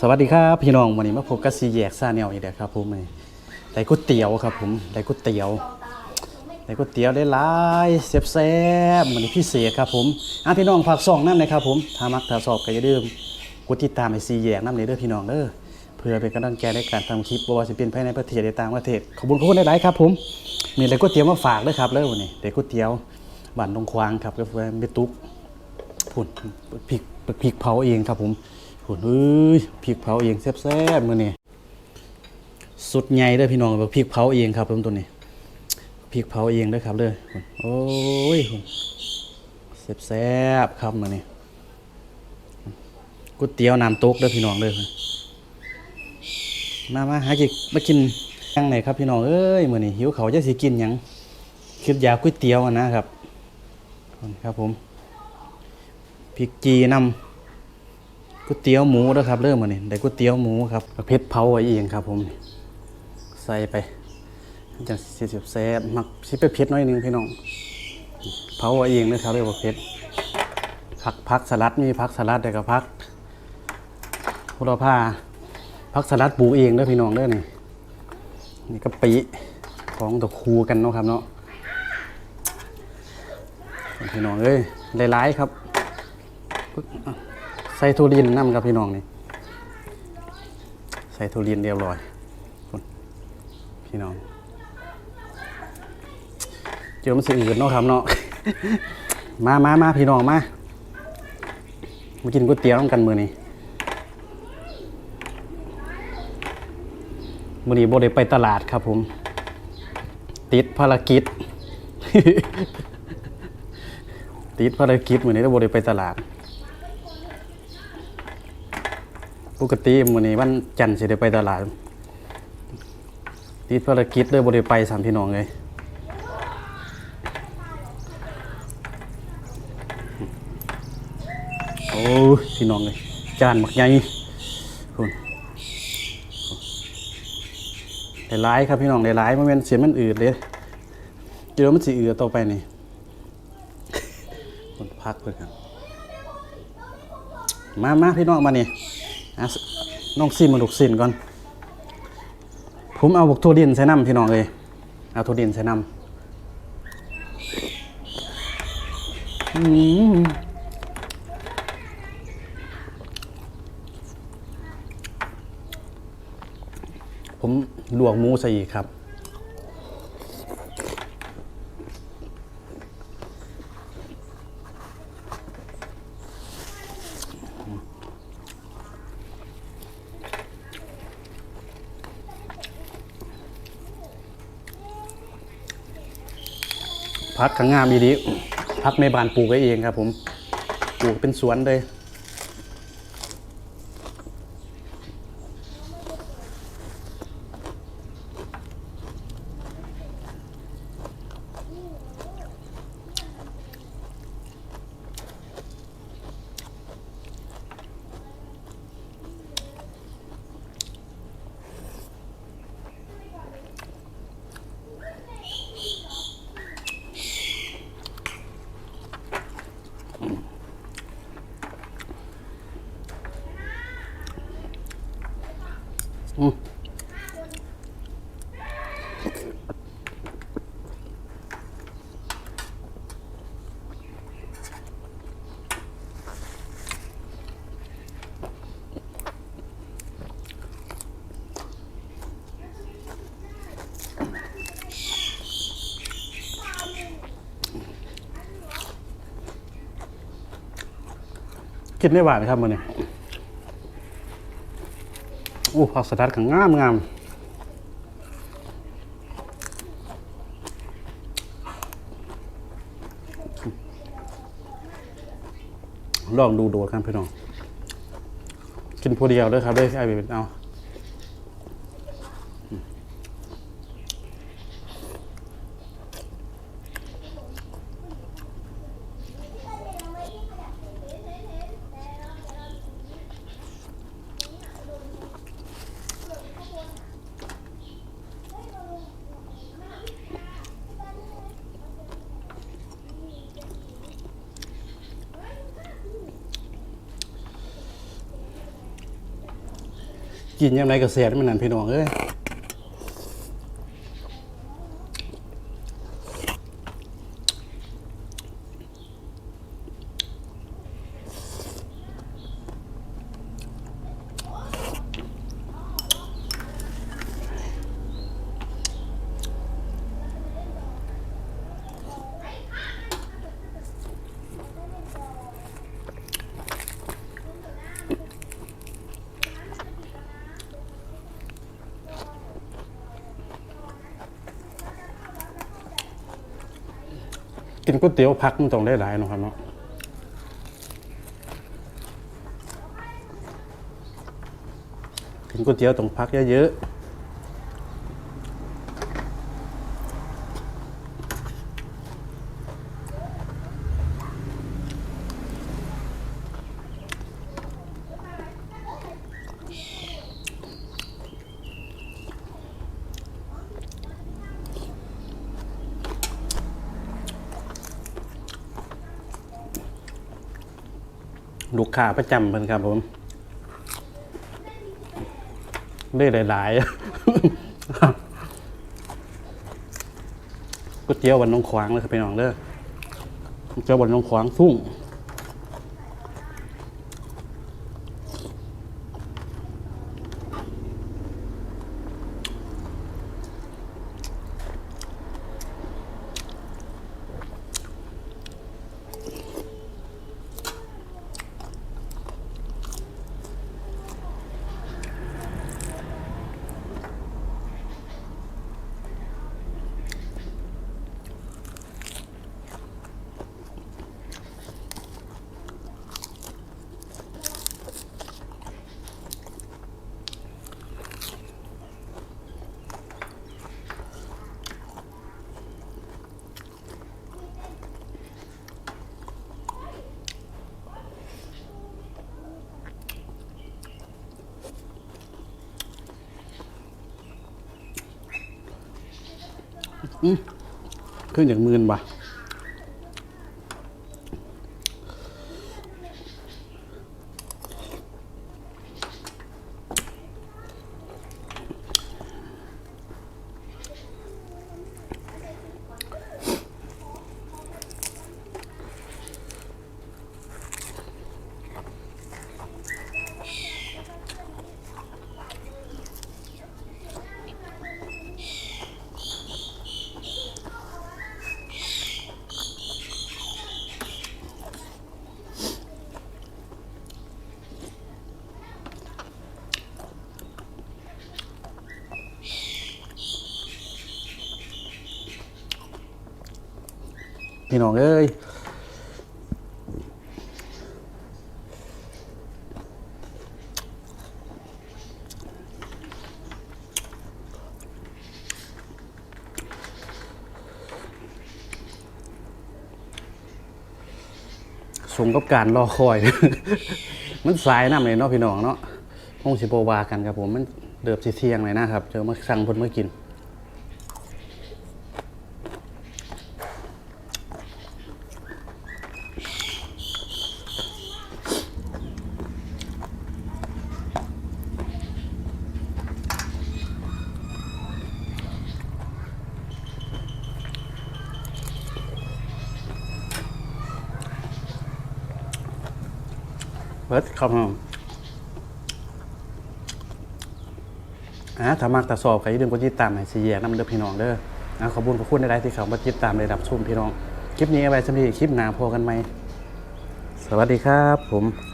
สวัสดีครับพี่น้องวันนี้มาพบกับซีแยกซาแนลอีกแล้วครับผมนี่ได้ก๋วยเตี๋ยวครับผมได้ก๋วยเตี๋ยวได้ก๋วยเตี๋ยวได้หลายๆแซ่บๆมันนี้พิเศษครับผมอะพี่น้องฝากส่องน้ำเลยครับผมถ้ามักถ้าชอบก็อย่าลืมกดติดตามไอซีแยกน้ำเลยเด้อพี่น้องเด้อเพื่อเป็นกำลังใจในการทำคลิปบ่ว่าจะเป็นภายในประเทศหรือต่างประเทศขอบคุณขอบคุณหลายครับผมมีได้ก๋วยเตี๋ยวมาฝากด้วยครับเลยวันนี้ได้ก๋วยเตี๋ยวบ้านตรงควางครับก็คือไม่ตุกผุนพริกพริกเผาเองครับผม ผุนเอ้ยพริกเผาเองแซ่บๆมื้อนี้สุดใหญ่เด้อพี่น้องพริกเผาเองครับผมตัวนี้พริกเผาเองเด้อครับเด้อโอ้ยแซ่บๆครับมื้อนี้ก๋วยเตี๋ยวน้ำตกเด้อพี่น้องเด้อมามาหากินมากินยังไหนครับพี่น้องเอ้ยมื้อนี้หิวเขาจะสิกินหยังคิดอยากก๋วยเตี๋ยวอะนะครับครับผมพริกจีนำ ก๋วยเตี๋ยวหมูนะครับเริ่มมาเนี่ยได้ก๋วยเตี๋ยวหมูครับประเภทเผาไว้เองครับ ผมใส่ไปจังสี่สิบแซ่บมักสิไปเผ็ดน้อยหนึงพี่น้องเผาไว้เองนะครับเรียกว่าเผ็ดผักผักสลัดมีผักสลัดแต่ก็ผักโหระพาผักสลัดปลูกเองเด้อพี่น้องเด้อนี่นี่กะปิของตะคูกันเนาะครับเนาะพี่น้องเอ้ยหลายๆครับ ส่ทุเรีนน้ำครับพี่น้องนี่ใส่ทุเรีนเรียบร้อยพี่น้องเจอมันสิอื่นเนาะครับเนาะมามามาพี่น้องมามากินก๋วยเตี๋ยวน้ำกันมือนี้มือนี้โบได้ไปตลาดครับผม ติดภารกิจ ติดภารกิจมือนี้แล้วโบได้ไปตลาด ปกติมื้อนี้วันจันทร์สิได้ไปตลาดติดภารกิจเลยบ่ได้ไปสามพี่น้องเลยโอ้พี่น้องเลยจานบักใหญ่คุณได้หลายครับพี่น้องได้หลายมันเป็นเสียมันอืดเลยเจอมันสิอืดต่อไปนี่คนพักเลยครับ มามาพี่น้องมานี่ น้องซิมมาลูกซินก่อน ผมเอาบกทั่วดินใส่น้ำพี่น้องเลยเอาทั่วดินใส่น้ำผมลวกหมูใส่อีกครับ พักข้างงามอีดีพักในบ้านปลูกไว้เองครับ ผมปลูกเป็นสวนเลย กินได้หวานครับมันเนี่ย โอ้ผักสลัดขังงามงามลองดูโดดกันพี่น้อง กินผู้เดียวด้วยครับด้วยไอเบ็ดเอา กินยังไงก็เสียดมันนั่นพี่น้องเอ้ย กินก๋วยเตี๋ยวพักมันต้องได้หลายเนาะครับเนาะกินก๋วยเตี๋ยวต้องพักเยอะๆ ลูกค้าประจำเพิ่นครับผมได้หลายๆก๋วยเตี๋ยววันน้องขวางเลยครับพี่น้องเด้อก๋วยเตี๋ยววันน้องขวางสุ้ง ขึ้นอย่างมืนปะ พี่น้องเอ้ยสมกับการรอคอย มันสายน้ำเลยเนาะพี่น้องเนาะคงสิโบวากันครับผม มันเดือบสิเที่ยงเลยนะครับ เจอมาสั่งพนมากิน เบิร์ดครับผมอ่าถ้ามากแต่สอบใครอย่าลืมกดติดตามให้สียน้ำเด้อพี่น้องเด้ออ่าขอบคุณขอบคุณได้ที่เขามาติดตามได้รับชมพี่น้อง คลิปนี้เอาไว้สำหรับคลิปหน้าพอกันไหม สวัสดีครับผม